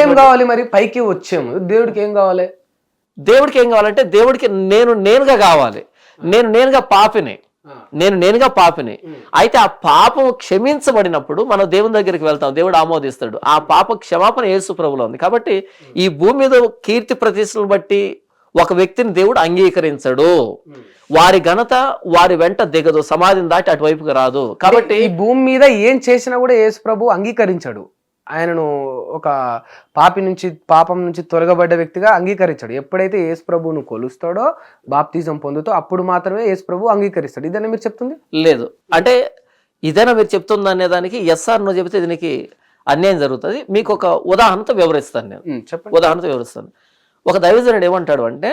ఏం కావాలి మరి? పైకి వచ్చాము దేవుడికి ఏం కావాలి? దేవుడికి ఏం కావాలంటే దేవుడికి నేను నేనుగా కావాలి. నేను నేనుగా పాపిని. నేను నేనుగా పాపిని. అయితే ఆ పాపం క్షమించబడినప్పుడు మనం దేవుని దగ్గరికి వెళ్తాం. దేవుడు ఆమోదిస్తాడు. ఆ పాప క్షమాపణ యేసు ప్రభులో ఉంది. కాబట్టి ఈ భూమి మీద కీర్తి ప్రతిష్టలను బట్టి ఒక వ్యక్తిని దేవుడు అంగీకరించడు. వారి ఘనత వారి వెంట దిగదు. సమాధిని దాటి అటువైపుకి రాదు. కాబట్టి ఈ భూమి మీద ఏం చేసినా కూడా యేసు ప్రభు అంగీకరించాడు. ఆయనను ఒక పాపి నుంచి పాపం నుంచి తొలగబడ్డ వ్యక్తిగా అంగీకరించాడు. ఎప్పుడైతే యేసు ప్రభువును కొలుస్తాడో బాప్తిజం పొందుతో అప్పుడు మాత్రమే యేసు ప్రభు అంగీకరిస్తాడు. ఇదనే మీరు చెప్తుంది? లేదు. అంటే ఇదేనా మీరు చెప్తుంది అనే దానికి ఎస్ఆర్ నో చెబితే దీనికి అన్యాయం జరుగుతుంది. మీకు ఒక ఉదాహరణతో వివరిస్తాను నేను. చెప్పండి. ఉదాహరణతో వివరిస్తాను. ఒక దైవజనుడు ఏమంటాడు అంటే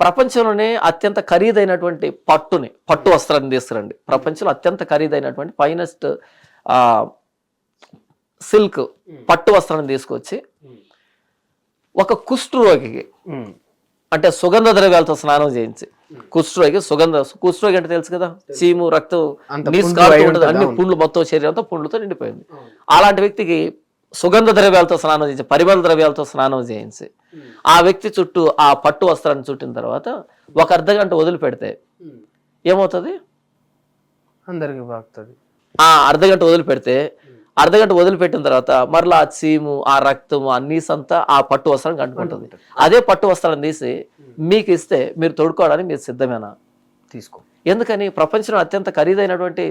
ప్రపంచంలోనే అత్యంత ఖరీదైనటువంటి పట్టుని పట్టు వస్త్రాన్ని తీసుకురండి. ప్రపంచంలో అత్యంత ఖరీదైనటువంటి ఫైనెస్ట్ సిల్క్ పట్టు వస్త్రాన్ని తీసుకొచ్చి ఒక కుష్టు రోగికి ఉమ్, అంటే సుగంధ ద్రవ్యాలతో స్నానం చేయించి కుష్ఠరోగి సుగంధ కుష్ఠరోగి అంటే తెలుసు కదా? చీము రక్తం అన్ని. పుండ్లు మొత్తం శరీరం అంతా పుండ్లతో నిండిపోయింది. అలాంటి వ్యక్తికి సుగంధ ద్రవ్యాలతో స్నానం చేయించి పరిమళ ద్రవ్యాలతో స్నానం చేయించి ఆ వ్యక్తి చుట్టూ ఆ పట్టు వస్త్రాన్ని చుట్టిన తర్వాత ఒక అర్ధ గంట వదిలిపెడితే ఏమవుతుంది? అందరికి బాగుతుంది. ఆ అర్ధ గంట వదిలిపెడితే అర్ధ గంట వదిలిపెట్టిన తర్వాత మరలా ఆ చీము ఆ రక్తము ఆ నీసంతా ఆ పట్టు వస్త్రం కంటుకుంటుంది అదే పట్టు వస్త్రాన్ని తీసి మీకు ఇస్తే మీరు తొడుకోవడానికి మీరు సిద్ధమేనా? తీసుకో. ఎందుకని ప్రపంచంలో అత్యంత ఖరీదైనటువంటి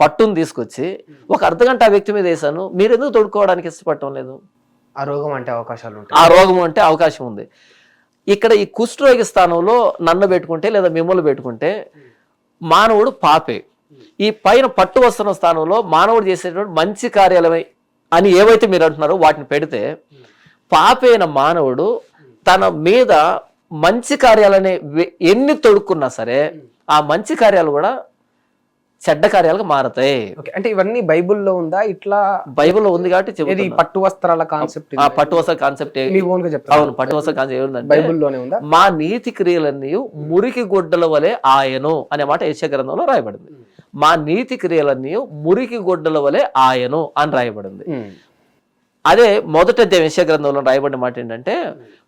పట్టును తీసుకొచ్చి ఒక అర్ధ గంట ఆ వ్యక్తి మీద వేసాను మీరు ఎందుకు తొడుక్కోవడానికి ఇష్టపడటం లేదు? ఆ రోగం అంటే అవకాశాలు ఉంటాయి. ఆ రోగం అంటే అవకాశం ఉంది. ఇక్కడ ఈ కుష్ఠరోగి స్థానంలో నన్ను పెట్టుకుంటే లేదా మిమ్మల్ని పెట్టుకుంటే మానవుడు పాపే. ఈ పైన పట్టు వస్తున్న స్థానంలో మానవుడు చేసేటువంటి మంచి కార్యాలమై అని ఏవైతే మీరు అంటున్నారో వాటిని పెడితే పాపైన మానవుడు తన మీద మంచి కార్యాలనే ఎన్ని తొడుక్కున్నా సరే ఆ మంచి కార్యాలు కూడా చెడ్డ కార్యాలుగా మారతాయి. ఓకే అంటే ఇవన్నీ బైబిల్లో ఉందా? ఇట్లా బైబిల్లో ఉంది కాబట్టి. పట్టు వస్త్రాల కాన్సెప్ట్ ఆ పట్టు వస్త్ర కాన్సెప్ట్ అవును పట్టు వస్త్ర కాన్సెప్ట్ ఏముందంటే బైబిల్లోనే ఉందా? మా నీతి క్రియలన్నీ మురికి గుడ్డల వలె ఆయను అనే మాట యశ గ్రంథంలో రాయబడింది. మా నీతి క్రియలన్నీ మురికి గుడ్డల వలె ఆయను అని రాయబడింది. అదే మొదట యెషయా గ్రంథంలో రాయబడిన మాట ఏంటంటే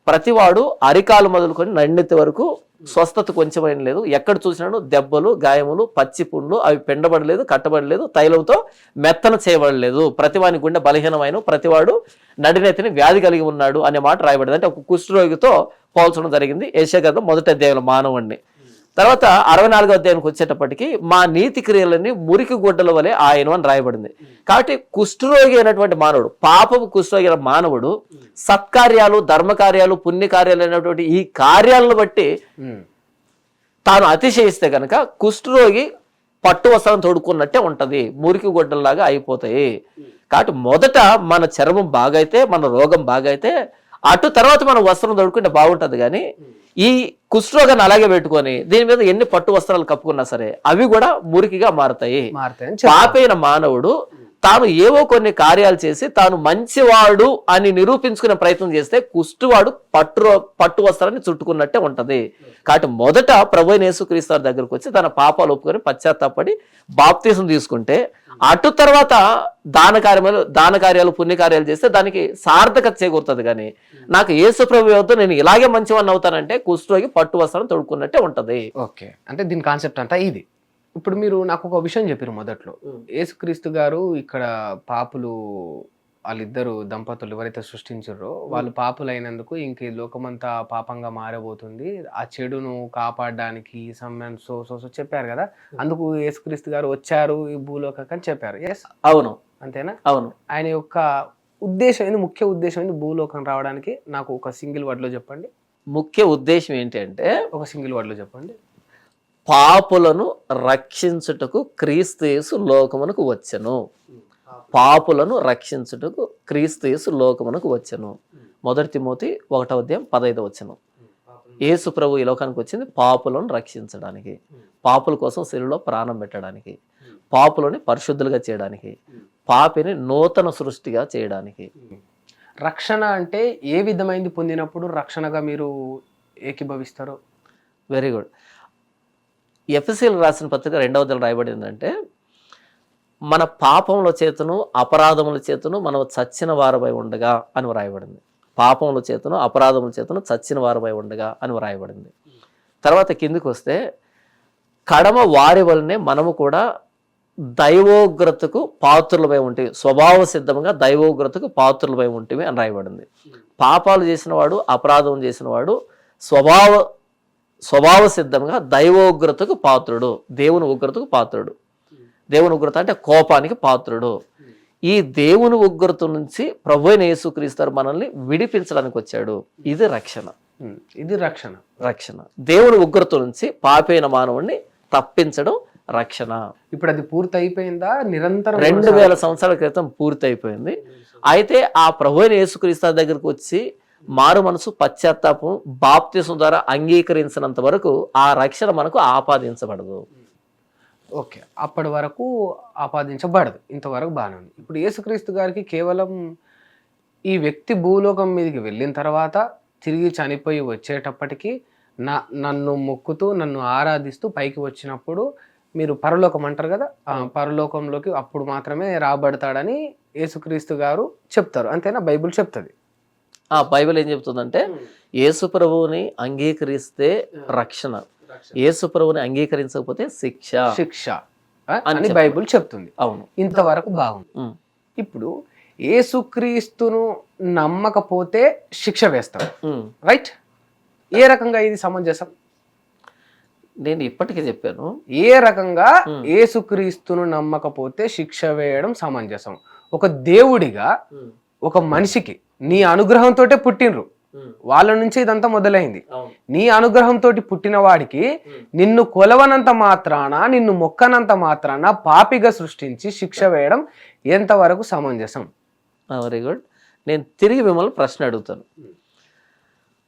ప్రతివాడు అరికాలు మొదలుకొని నండెత్తి వరకు స్వస్థత కొంచెమైన లేదు. ఎక్కడ చూసినాను దెబ్బలు గాయములు పచ్చి పుండ్లు అవి పెండబడలేదు కట్టబడలేదు తైలంతో మెత్తన చేయబడలేదు. ప్రతివాని గుండె బలహీనమైన ప్రతివాడు నడినెత్తిని వ్యాధి కలిగి ఉన్నాడు అనే మాట రాయబడింది. అంటే ఒక కుష్ఠరోగితో పోల్చడం జరిగింది. ఏషియా గతం మొదటి అధ్యాయంలో మానవుణ్ణి. తర్వాత అరవై నాలుగో అధ్యాయానికి వచ్చేటప్పటికి మా నీతి క్రియలన్నీ మురికి గుడ్డల వలె ఆయన అని రాయబడింది. కాబట్టి కుష్ఠరోగి అయినటువంటి మానవుడు పాపపు కుష్ఠరోగి అయిన మానవుడు సత్కార్యాలు ధర్మకార్యాలు పుణ్యకార్యాలు అయినటువంటి ఈ కార్యాలను బట్టి తాను అతిశయిస్తే కనుక కుష్ఠరోగి పట్టు వస్త్రం తోడుకున్నట్టే ఉంటది. మురికి గుడ్డల్లాగా అయిపోతాయి. కాబట్టి మొదట మన చర్మం బాగైతే మన రోగం బాగైతే అటు తర్వాత మనం వస్త్రం తోడుకుంటే బాగుంటది కానీ ఈ కుష్ఠరోగాన్ని అలాగే పెట్టుకొని దీని మీద ఎన్ని పట్టు వస్త్రాలు కప్పుకున్నా సరే అవి కూడా మురికిగా మారతాయి. పాపైన మానవుడు తాను ఏవో కొన్ని కార్యాలు చేసి తాను మంచివాడు అని నిరూపించుకునే ప్రయత్నం చేస్తే కుష్టివాడు పట్టు పట్టు వస్త్రాన్ని చుట్టుకున్నట్టే ఉంటది. కాబట్టి మొదట ప్రభు యేసుక్రీస్తు వారి దగ్గరకు వచ్చి తన పాపాలు ఒప్పుకొని పశ్చాత్తాపడి బాప్తీసం తీసుకుంటే అటు తర్వాత దాన కార్యాలు దాన కార్యాలు పుణ్యకార్యాలు చేస్తే దానికి సార్థకత చేకూరుతుంది కానీ నాకు యేసు ప్రభు వద్ద నేను ఇలాగే మంచివాడిని అవుతానంటే కుష్ఠరోగి పట్టు వస్త్రం తొడుక్కున్నట్టే ఉంటది. ఓకే. అంటే దీని కాన్సెప్ట్ అంతా ఇది. ఇప్పుడు మీరు నాకు ఒక విషయం చెప్పారు మొదట్లో. యేసుక్రీస్తు గారు ఇక్కడ పాపులు వాళ్ళిద్దరు దంపతులు ఎవరైతే సృష్టించారో వాళ్ళు పాపులు అయినందుకు ఇంక ఈ లోకమంతా పాపంగా మారబోతుంది. ఆ చెడును కాపాడడానికి సమ్మెన్ సో సో సో చెప్పారు కదా. అందుకు యేసుక్రీస్తు గారు వచ్చారు ఈ భూలోకం అని చెప్పారు. ఎస్ అవును. అంతేనా? అవును. ఆయన యొక్క ఉద్దేశం ఏంది? ముఖ్య ఉద్దేశం ఏంది భూలోకం రావడానికి? నాకు ఒక సింగిల్ వర్డ్లో చెప్పండి. ముఖ్య ఉద్దేశం ఏంటి అంటే ఒక సింగిల్ వర్డ్లో చెప్పండి. పాపులను రక్షించుటకు క్రీస్తు యేసు లోకమునకు వచ్చెను. పాపులను రక్షించుటకు క్రీస్తు యేసు లోకమునకు వచ్చెను. మొదటి తిమోతి ఒకటో అధ్యాయం పదైదో వచ్చెను యేసు ప్రభు ఈ లోకానికి వచ్చింది పాపులను రక్షించడానికి. పాపుల కోసం శరీరంలో ప్రాణం పెట్టడానికి. పాపులని పరిశుద్ధులుగా చేయడానికి. పాపిని నూతన సృష్టిగా చేయడానికి. రక్షణ అంటే ఏ విధమైంది పొందినప్పుడు రక్షణగా మీరు ఏకీభవిస్తారు? వెరీ గుడ్ ఎఫ్ఎస్సీలు రాసిన పత్రిక రెండవ దళ రాయబడిందంటే మన పాపముల చేతను అపరాధముల చేతను మనం చచ్చిన వారమై ఉండగా అని వ్రాయబడింది. పాపముల చేతను అపరాధముల చేతను చచ్చిన వారమై ఉండగా అని వ్రాయబడింది. తర్వాత కిందికి వస్తే కడమ వారి వలనే మనము కూడా దైవోగ్రతకు పాత్రులమై ఉంటే స్వభావ సిద్ధంగా దైవోగ్రతకు పాత్రులమై ఉంటివి అని రాయబడింది. పాపాలు చేసినవాడు అపరాధం చేసినవాడు స్వభావ స్వభావ సిద్ధంగా దైవోగ్రతకు పాత్రుడు దేవుని ఉగ్రతకు పాత్రుడు. దేవుని ఉగ్రత అంటే కోపానికి పాత్రుడు. ఈ దేవుని ఉగ్రత నుంచి ప్రభు అయిన యేసుక్రీస్తు మనల్ని విడిపించడానికి వచ్చాడు ఇది రక్షణ. ఇది రక్షణ. రక్షణ. దేవుని ఉగ్రత నుంచి పాపైన మానవుణ్ణి తప్పించడం రక్షణ. ఇప్పుడు అది పూర్తి అయిపోయిందా నిరంతరం రెండు వేల సంవత్సరాల క్రితం పూర్తి అయిపోయింది అయితే ఆ ప్రభు అయిన యేసుక్రీస్తు దగ్గరికి వచ్చి మారు మనసు పశ్చాత్తాపం బాప్తిసం ద్వారా అంగీకరించినంత వరకు ఆ రక్షణ మనకు ఆపాదించబడదు. ఓకే. అప్పటి వరకు ఆపాదించబడదు. ఇంతవరకు బాగానే ఉంది. ఇప్పుడు యేసుక్రీస్తు గారికి కేవలం ఈ వ్యక్తి భూలోకం మీదకి వెళ్ళిన తర్వాత తిరిగి చనిపోయి వచ్చేటప్పటికి నా నన్ను మొక్కుతూ నన్ను ఆరాధిస్తూ పైకి వచ్చినప్పుడు మీరు పరలోకం అంటారు కదా? ఆ పరలోకంలోకి అప్పుడు మాత్రమే రాబడతాడని యేసుక్రీస్తు గారు చెప్తారు. అంతేనా? బైబిల్ చెప్తుంది. ఆ బైబిల్ ఏం చెప్తుందంటే యేసు ప్రభువుని అంగీకరిస్తే రక్షణ. యేసు ప్రభువుని అంగీకరించకపోతే శిక్ష. శిక్ష. అని బైబిల్ చెప్తుంది. అవును. ఇంతవరకు బాగుంది. ఇప్పుడు యేసుక్రీస్తును నమ్మకపోతే శిక్ష వేస్తాం. రైట్? ఏ రకంగా ఇది సమంజసం? నేను ఇప్పటికే చెప్పాను. ఏ రకంగా యేసుక్రీస్తును నమ్మకపోతే శిక్ష వేయడం సమంజసం. ఒక దేవుడిగా ఒక మనిషికి నీ అనుగ్రహంతోటే పుట్టినరు వాళ్ళ నుంచి ఇదంతా మొదలైంది. నీ అనుగ్రహంతో పుట్టిన వాడికి నిన్ను కొలవనంత మాత్రాన నిన్ను మొక్కనంత మాత్రాన పాపిగా సృష్టించి శిక్ష వేయడం ఎంతవరకు సమంజసం? వెరీ గుడ్ నేను తిరిగి మిమ్మల్ని ప్రశ్న అడుగుతాను.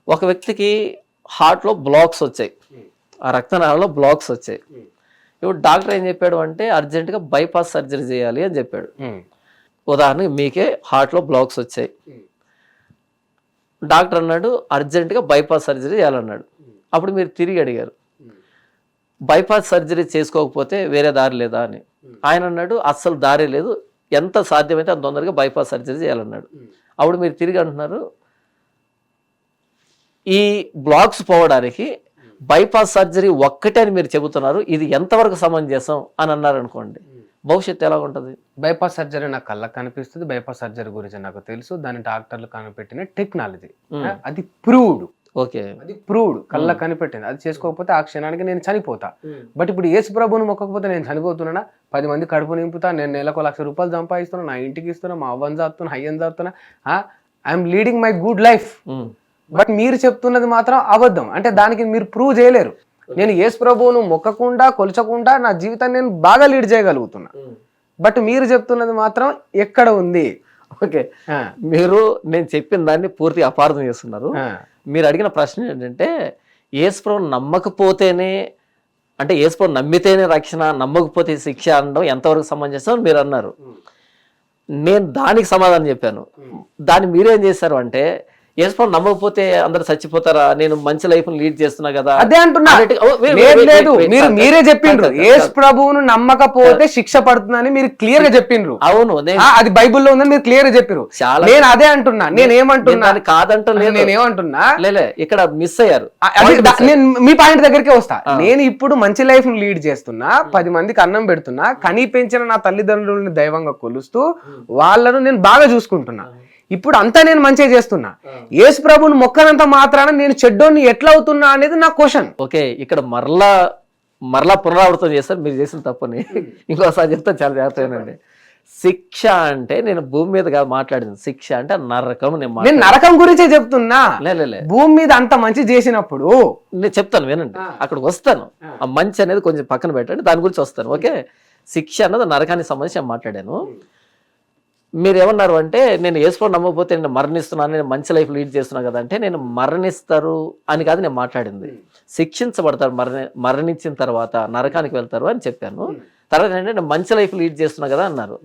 ఒక వ్యక్తికి హార్ట్లో బ్లాక్స్ వచ్చాయి. ఆ రక్తనాళాల్లో బ్లాక్స్ వచ్చాయి. ఇప్పుడు డాక్టర్ ఏం చెప్పాడు అంటే అర్జెంటుగా బైపాస్ సర్జరీ చేయాలి అని చెప్పాడు. ఉదాహరణకి మీకే హార్ట్లో బ్లాక్స్ వచ్చాయి. డాక్టర్ అన్నాడు అర్జెంటుగా బైపాస్ సర్జరీ చేయాలన్నాడు. అప్పుడు మీరు తిరిగి అడిగారు. బైపాస్ సర్జరీ చేసుకోకపోతే వేరే దారి లేదా? అని. ఆయన అన్నాడు అస్సలు దారి లేదు. ఎంత సాధ్యమైతే అంత తొందరగా బైపాస్ సర్జరీ చేయాలన్నాడు. అప్పుడు మీరు తిరిగి అంటున్నారు ఈ బ్లాక్స్ పోవడానికి బైపాస్ సర్జరీ ఒక్కటే అని మీరు చెబుతున్నారు. ఇది ఎంతవరకు సమంజసం? అని అన్నారు అనుకోండి భవిష్యత్తు ఎలా ఉంటుంది బైపాస్ సర్జరీ నాకు కళ్ళకు కనిపిస్తుంది. బైపాస్ సర్జరీ గురించి నాకు తెలుసు. దాని డాక్టర్లు కనిపెట్టిన టెక్నాలజీ. అది ప్రూవ్డ్. ఓకే. అది ప్రూవ్డ్. కళ్ళకు కనిపెట్టింది. అది చేసుకోకపోతే ఆ క్షణానికి నేను చనిపోతా. బట్ ఇప్పుడు యేసు ప్రభువును మొక్కకపోతే నేను చనిపోతున్నానా? పది మంది కడుపు నింపుతా నేను నెలకు లక్ష రూపాయలు సంపాదిస్తున్నా నా ఇంటికి ఇస్తున్నా మా అవ్వని చాపుతున్నా హయ్యని చాపుతున్నా I'm leading my good life. But మీరు చెప్తున్నది మాత్రం అబద్ధం. అంటే దానికి మీరు ప్రూవ్ చేయలేరు. నేను యేసు ప్రభువును మొక్కకుండా కొలచకుండా నా జీవితాన్ని నేను బాగా లీడ్ చేయగలుగుతున్నా. బట్ మీరు చెప్తున్నది మాత్రం ఎక్కడ ఉంది? ఓకే. మీరు నేను చెప్పిన దాన్ని పూర్తిగా అపార్థం చేస్తున్నారు. మీరు అడిగిన ప్రశ్న ఏంటంటే ఏసుప్రభు నమ్మకపోతేనే అంటే ఏసుప్రభు నమ్మితేనే రక్షణ నమ్మకపోతే శిక్ష అనడం ఎంతవరకు సమంజసం మీరు అన్నారు. నేను దానికి సమాధానం చెప్పాను. దాన్ని మీరేం చేశారు అంటే ఏసుప్రభు నమ్మకపోతే అందరు చచ్చిపోతారా? నేను మంచి లైఫ్ లీడ్ చేస్తున్నా కదా? అదే అంటున్నా. అన్నట్టు- ఓ, wait, లేదు wait, లేదు. wait, wait, మీరు మీరే చెప్పిండ్రు. యేసు. ప్రభువును నమ్మకపోతే శిక్ష పడుతుందని మీరు క్లియర్గా చెప్పిండ్రు. అవును అది. బైబిల్లో ఉందని మీరు క్లియర్గా చెప్పారు చాలా నేను అదే అంటున్నా. నేను నేను ఏమంటున్నా? కాదంటం నేను ఏమంటున్నా? లేలే ఇక్కడ మిస్ అయ్యారు. నేను మీ పాయింట్ దగ్గరికి వస్తా. నేను ఇప్పుడు మంచి లైఫ్ని లీడ్ చేస్తున్నా పది మందికి అన్నం పెడుతున్నా కనీ పెంచిన నా తల్లిదండ్రులని దైవంగా కొలుస్తూ వాళ్ళను నేను బాగా చూసుకుంటున్నా. ఇప్పుడు అంతా నేను మంచిగా చేస్తున్నా. యేసు ప్రభుని మొక్కనంత మాత్రాన నేను చెడ్డోని ఎట్లా అవుతున్నా అనేది నా క్వశ్చన్. ఓకే ఇక్కడ మరలా మరలా పునరావృతం చేస్తారు మీరు చేసిన తప్పని. ఇంకోసారి చెప్తే చాలా జాగ్రత్తగానండి. శిక్ష అంటే నేను భూమి మీద కాదు మాట్లాడింది. శిక్ష అంటే నరకం నేను. నరకం గురించే చెప్తున్నా. లే, లే, లే. భూమి మీద అంత మంచి చేసినప్పుడు నేను చెప్తాను వినండి. అక్కడికి వస్తాను. ఆ. మంచి అనేది కొంచెం పక్కన పెట్టండి దాని గురించి వస్తాను ఓకే? శిక్ష అన్నది నరకానికి సంబంధించి నేను మాట్లాడాను. మీరు ఏమన్నారు అంటే నేను వేసుకోవడం నమ్మకపోతే నేను మరణిస్తున్నాను నేను మంచి లైఫ్ లీడ్ చేస్తున్నా కదా అంటే నేను మరణిస్తారు అని కాదు నేను మాట్లాడింది. శిక్షించబడతారు మరణ మరణించిన తర్వాత నరకానికి వెళ్తారు అని చెప్పాను. తర్వాత ఏంటంటే నేను మంచి లైఫ్ లీడ్ చేస్తున్నా కదా అన్నారు.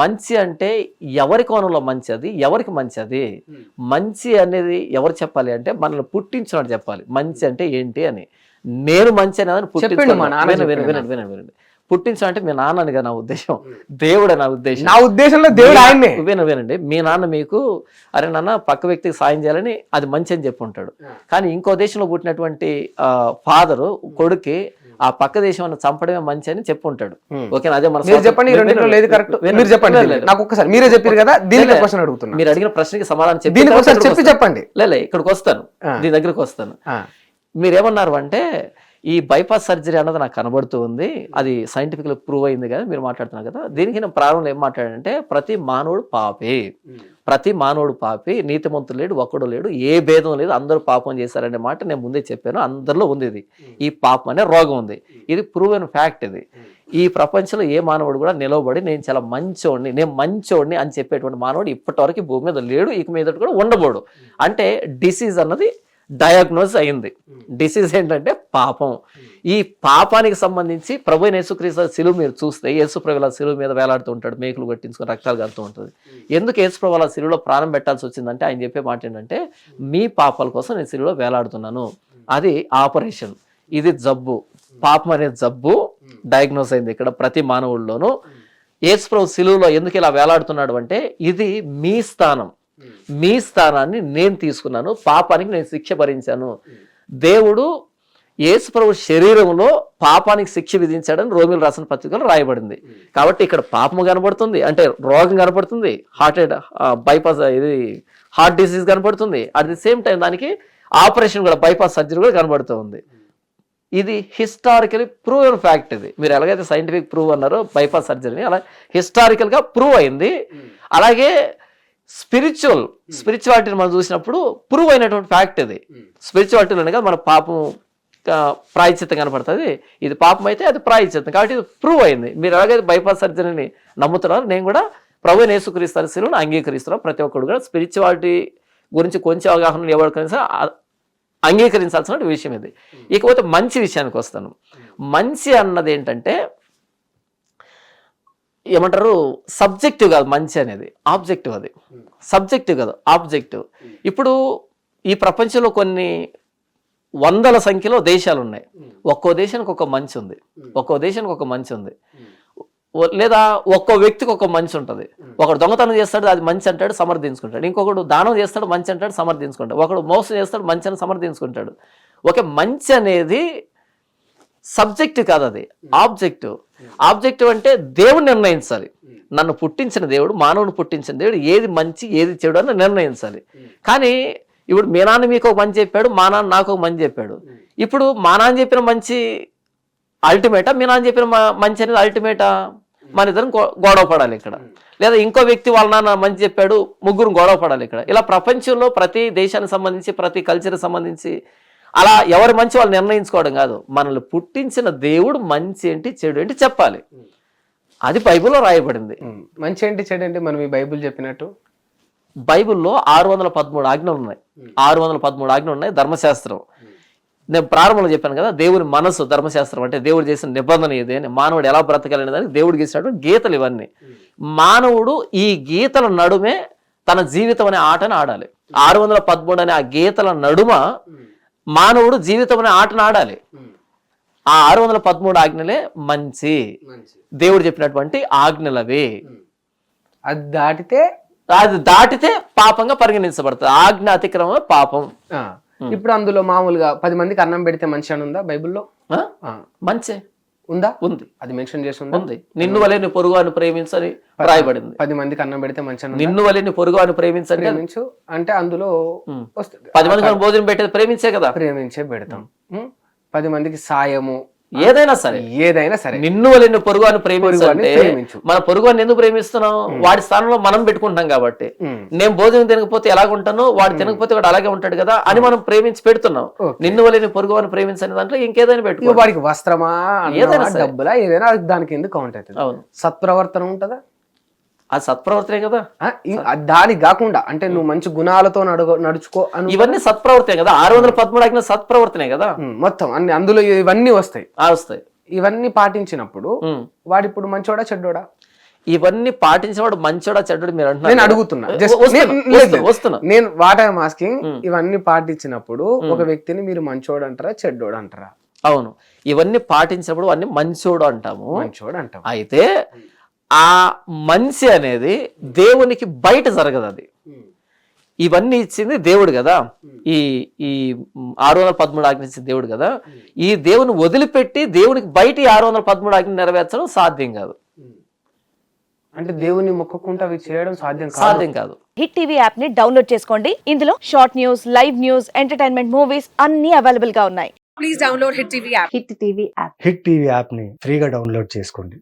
మంచి అంటే ఎవరి కోణంలో మంచి అది? ఎవరికి మంచి అది? మంచి అనేది ఎవరు చెప్పాలి అంటే మనల్ని పుట్టించినాడు చెప్పాలి. మంచి అంటే ఏంటి అని. నేను మంచి అనేది చెప్పిండు వినండి, వినండి, వినండి. పుట్టించడం అంటే మీ నాన్ననిగా నా ఉద్దేశం. దేవుడే నా ఉద్దేశం. నా ఉద్దేశంలో దేవుడు ఆయన్నే. విన వినండి మీ నాన్న మీకు అరే నాన్న పక్క వ్యక్తికి సాయం చేయాలని అది మంచి అని చెప్పి ఉంటాడు కానీ ఇంకో దేశంలో పుట్టినటువంటి ఫాదరు కొడుక్కి ఆ పక్క దేశం చంపడమే మంచి అని చెప్పి ఉంటాడు. ఓకేనా? అదే మన మీరు చెప్పండి వినండి, లేదు కరెక్ట్. మీరు చెప్పండి. నాకు ఒక్కసారి మీరే చెప్పారు కదా దీనికి క్వశ్చన్ అడుగుతున్నా మీరు అడిగిన ప్రశ్నకి సమాధానం చెప్పి ఒకసారి చెప్పి. చెప్పండి. లే, ఇక్కడికి వస్తాను. దీని దగ్గరికి వస్తాను. మీరేమన్నారు అంటే ఈ బైపాస్ సర్జరీ అన్నది నాకు కనబడుతూ ఉంది. అది సైంటిఫిక్గా ప్రూవ్ అయింది కదా మీరు మాట్లాడుతున్నారు కదా. దీనికి నేను ప్రారంభంలో ఏం మాట్లాడానంటే ప్రతి మానవుడు పాపే. ప్రతి మానవుడు పాపి. నీతిమంతుడు లేడు ఒక్కడు లేడు ఏ భేదం లేదు అందరూ పాపం చేశారనే మాట నేను ముందే చెప్పాను. అందరిలో ఉంది ఇది. ఈ పాపం అనే రోగం ఉంది. ఇది ప్రూవ్ అయిన ఫ్యాక్ట్ ఇది ఈ ప్రపంచంలో ఏ మానవుడు కూడా నిలవబడి నేను చాలా మంచోడిని నేను మంచోడిని అని చెప్పేటువంటి మానవుడు ఇప్పటివరకు భూమి మీద లేడు ఇక మీద కూడా ఉండబోడు. అంటే డిసీజ్ అన్నది డయాగ్నోజ్ అయింది. డిసీజ్ ఏంటంటే పాపం. ఈ పాపానికి సంబంధించి ప్రభు యేసుక్రీస్తు సిలువ మీరు చూస్తే యేసు ప్రభుల సిలువ మీద వేలాడుతూ ఉంటాడు మేకులు కొట్టించుకొని రక్తాలు కడుతూ ఉంటుంది. ఎందుకు యేసు ప్రభుల సిలువలో ప్రాణం పెట్టాల్సి వచ్చిందంటే ఆయన చెప్పే మాట ఏంటంటే మీ పాపాల కోసం నేను సిలువలో వేలాడుతున్నాను. అది ఆపరేషన్. ఇది జబ్బు. పాపం అనే జబ్బు. డయాగ్నోస్ అయింది ఇక్కడ ప్రతి మానవుల్లోనూ. యేసు ప్రభు సిలువలో ఎందుకు ఇలా వేలాడుతున్నాడు అంటే ఇది మీ స్థానం. మీ స్థానాన్ని నేను తీసుకున్నాను పాపానికి నేను శిక్ష భరించాను. దేవుడు యేసు ప్రభు శరీరంలో పాపానికి శిక్ష విధించాడని రోమిల్ రాసిన పత్రికలో రాయబడింది. కాబట్టి ఇక్కడ పాపము కనబడుతుంది అంటే రోగం కనబడుతుంది హార్ట్ బైపాస్ ఇది హార్ట్ డిసీజ్ కనబడుతుంది. అట్ ది సేమ్ టైం దానికి ఆపరేషన్ కూడా బైపాస్ సర్జరీ కూడా కనబడుతూ ఉంది. ఇది హిస్టారికలీ ప్రూవ్ ఫ్యాక్ట్ ఇది. మీరు ఎలాగైతే సైంటిఫిక్ ప్రూవ్ అన్నారో బైపాస్ సర్జరీని అలా హిస్టారికల్గా ప్రూవ్ అయింది అలాగే స్పిరిచువల్ స్పిరిచువాలిటీని మనం చూసినప్పుడు ప్రూవ్ అయినటువంటి ఫ్యాక్ట్ ఇది స్పిరిచువాలిటీలోనే కదా మన పాపం ఆ, ప్రాయశ్చిత్తం కనపడుతుంది. ఇది పాపం అయితే అది ప్రాయశ్చిత్తం. కాబట్టి ఇది ప్రూవ్ అయింది. మీరు ఎలాగైతే బైపాస్ సర్జరీని నమ్ముతున్నారు నేను కూడా ప్రభు నేసుక్రీస్తాను శిలువను అంగీకరిస్తున్నాను. ప్రతి ఒక్కడు కూడా స్పిరిచువాలిటీ గురించి కొంచెం అవగాహన ఎవరికైనా అంగీకరించాల్సిన విషయం ఇది. ఇకపోతే మంచి విషయానికి వస్తాను. మంచి అన్నది ఏంటంటే ఏమంటారు సబ్జెక్టివ్ కాదు మంచి అనేది. ఆబ్జెక్టివ్ అది. సబ్జెక్టివ్ కాదు ఆబ్జెక్టివ్ ఇప్పుడు ఈ ప్రపంచంలో కొన్ని వందల సంఖ్యలో దేశాలు ఉన్నాయి. ఒక్కో దేశానికి ఒక మంచి ఉంది. ఒక్కో దేశానికి ఒక మంచి ఉంది. లేదా ఒక్కో వ్యక్తికి ఒక మంచి ఉంటుంది. ఒకడు దొంగతనం చేస్తాడు అది మంచి అంటాడు సమర్థించుకుంటాడు. ఇంకొకడు దానం చేస్తాడు మంచి అంటాడు సమర్థించుకుంటాడు. ఒకడు మోసం చేస్తాడు మంచి అని సమర్థించుకుంటాడు. ఒక మంచి అనేది సబ్జెక్ట్ కాదు అది. ఆబ్జెక్టివ్ ఆబ్జెక్టివ్ అంటే దేవుడు నిర్ణయించాలి. నన్ను పుట్టించిన దేవుడు మానవుని పుట్టించిన దేవుడు ఏది మంచి ఏది చెడు అని నిర్ణయించాలి. కానీ ఇప్పుడు మీ నాన్న మీకు ఒక మంచి చెప్పాడు మా నాన్న నాకు ఒక మంచి చెప్పాడు. ఇప్పుడు మా నాన్న చెప్పిన మంచి అల్టిమేటా మీ నాన్న చెప్పిన మంచి అనేది అల్టిమేటా మన ఇద్దరం గొడవ పడాలి ఇక్కడ. లేదా ఇంకో వ్యక్తి వాళ్ళ నాన్న మంచి చెప్పాడు ముగ్గురు గొడవ పడాలి ఇక్కడ. ఇలా ప్రపంచంలో ప్రతి దేశానికి సంబంధించి ప్రతి కల్చర్కి సంబంధించి అలా ఎవరి మంచి వాళ్ళు నిర్ణయించుకోవడం కాదు. మనల్ని పుట్టించిన దేవుడు మంచి ఏంటి చెడు ఏంటి చెప్పాలి. అది బైబిల్లో రాయబడింది. మంచి ఏంటి చెడు ఏంటి మనం ఈ బైబిల్ చెప్పినట్టు? బైబిల్లో ఆరు వందల పదమూడు ఆజ్ఞలు ఉన్నాయి. ఆరు వందల పదమూడు ఆజ్ఞలు ఉన్నాయి ధర్మశాస్త్రం. నేను ప్రారంభంలో చెప్పాను కదా దేవుని మనసు ధర్మశాస్త్రం అంటే దేవుడు చేసిన నిబంధన ఇది అని మానవుడు ఎలా బ్రతకాలనే దానికి దేవుడు గీసినట్టు గీతలు ఇవన్నీ. మానవుడు ఈ గీతల నడుమే తన జీవితం అనే ఆటను ఆడాలి. ఆరు వందల పదమూడు అనే ఆ గీతల నడుమ మానవుడు జీవితం అనే ఆటను ఆడాలి ఆ ఆరు వందల పదమూడు ఆజ్ఞలే మంచి. దేవుడు చెప్పినటువంటి ఆజ్ఞలవి. అది దాటితే అది దాటితే పాపంగా పరిగణించబడుతుంది ఆజ్ఞ అతిక్రమమే పాపం. ఆ, ఇప్పుడు అందులో మామూలుగా పది మందికి అన్నం పెడితే మంచి అని ఉందా బైబిల్లో? మంచే. ఉందా? ఉంది. అది మెన్షన్ చేసి ఉందా? నిన్ను వలె నీ పొరుగు అని ప్రేమించని రాయబడింది. పది మందికి అన్నం పెడితే మంచి? నిన్ను వలె నీ పొరుగు అని ప్రేమించని ప్రేమించు. అంటే అందులో పది మందికి భోజనం పెట్టేది ప్రేమించే కదా? ప్రేమించే పెడతాం. పది మందికి సాయము ఏదైనా సరే. ఏదైనా సరే. నిన్ను వలె నీ పొరుగు అని పొరుగు అని ప్రేమించంటే ప్రేమించు. మన పొరుగు అని ఎందుకు ప్రేమిస్తున్నాం? వాడి స్థానంలో మనం పెట్టుకుంటాం కాబట్టి. నేను భోజనం తినకపోతే ఎలాగుంటాను? వాడు తినకపోతే వాడు అలాగే ఉంటాడు కదా అని మనం ప్రేమించి పెడుతున్నాం. నిన్ను వలె నీ పొరుగు అని ప్రేమించని దాంట్లో ఇంకేదైనా ఇక పెట్టుకో వాడికి వస్త్రమా ఏదైనా. డబ్బులా ఏదైనా దానికి ఎందుకు కౌంట్ అవుతుంది? అవును. సత్ప్రవర్తన ఉంటదా? అది సత్ప్రవర్తనే కదా. దానికి కాకుండా అంటే నువ్వు మంచి గుణాలతో నడుగో నడుచుకో అని ఇవన్నీ సత్ప్రవర్తనే కదా. ఆరు వందల పదమూడు ఆజ్ఞ సత్ప్రవర్తనే కదా. మొత్తం అన్ని అందులో ఇవన్నీ వస్తాయి. వస్తాయి. ఇవన్నీ పాటించినప్పుడు ఉమ్. వాడు ఇప్పుడు మంచోడా చెడ్డోడా? ఇవన్నీ పాటించేవాడు మంచోడా చెడ్డడు మీరు అంటున్నారు నేను? అడుగుతున్నా. వస్తున్నా నేను వాట్ ఐఎమ్ ఆస్కింగ్ ఇవన్నీ పాటించినప్పుడు ఒక వ్యక్తిని మీరు మంచోడు అంటారా చెడ్డోడు అంటారా? అవును. ఇవన్నీ పాటించినప్పుడు అన్ని మంచోడు అంటాము. మంచోడు అంటాం. అయితే ఆ మనిషి అనేది దేవునికి బయట జరగదు అది. ఇవన్నీ ఇచ్చింది దేవుడు కదా. ఈ ఈ ఆరు వందల పదమూడు ఆజ్ఞ ఇచ్చింది దేవుడు కదా. ఈ దేవుని వదిలిపెట్టి దేవునికి బయట ఈ ఆరు వందల పదమూడు ఆజ్ఞ నెరవేర్చడం సాధ్యం కాదు. అంటే దేవుని మొక్కకుండా అవి చేయడం సాధ్యం కాదు. సాధ్యం కాదు. హిట్ టీవీ యాప్ని డౌన్లోడ్ చేసుకోండి. ఇందులో short news live news entertainment movies అన్ని అవైలబుల్గా ఉన్నాయి. please download Hit TV app. Hit TV app. Hit TV యాప్ని ఫ్రీగా డౌన్లోడ్ చేసుకోండి.